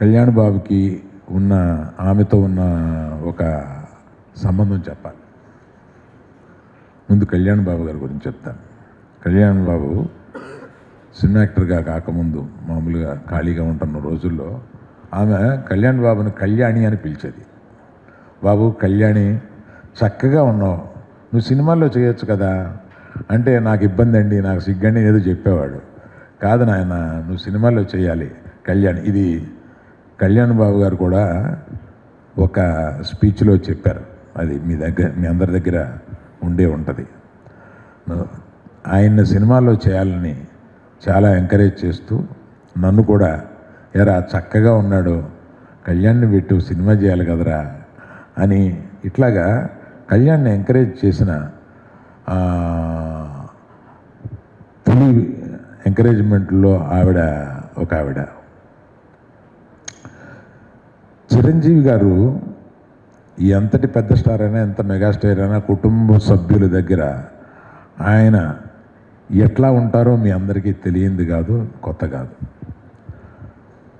కళ్యాణ్ బాబుకి ఉన్న ఆమెతో ఉన్న ఒక సంబంధం చెప్పాలి. ముందు కళ్యాణ్ బాబు గారి గురించి చెప్తాను. కళ్యాణ్ బాబు సినిమా యాక్టర్గా కాకముందు మామూలుగా ఖాళీగా ఉంటున్న రోజుల్లో ఆమె కళ్యాణ్ బాబుని కళ్యాణి అని పిలిచేది. బాబు కళ్యాణి చక్కగా ఉన్నావు. నువ్వు సినిమాల్లో చేయొచ్చు కదా. అంటే నాకు ఇబ్బంది అండి నాకు సిగ్గండి ఏదో చెప్పేవాడు. కాదు నాయన నువ్వు సినిమాల్లో చేయాలి కళ్యాణ్. ఇది కళ్యాణ్ బాబు గారు కూడా ఒక స్పీచ్లో చెప్పారు. అది మీ దగ్గర మీ అందరి దగ్గర ఉండే ఉంటుంది. ఆయన్ని సినిమాల్లో చేయాలని చాలా ఎంకరేజ్ చేస్తూ నన్ను కూడా ఎరా చక్కగా ఉన్నాడు కళ్యాణ్ని పెట్టు సినిమా చేయాలి కదరా అని ఇట్లాగా కళ్యాణ్ని ఎంకరేజ్ చేసిన ఆ, తొలి ఎంకరేజ్మెంట్లో ఆవిడ ఒక ఆవిడ చిరంజీవి గారు ఎంతటి పెద్ద స్టార్ అయినా ఎంత మెగాస్టార్ అయినా కుటుంబ సభ్యుల దగ్గర ఆయన ఎట్లా ఉంటారో మీ అందరికీ తెలియంది కాదు కొత్త కాదు.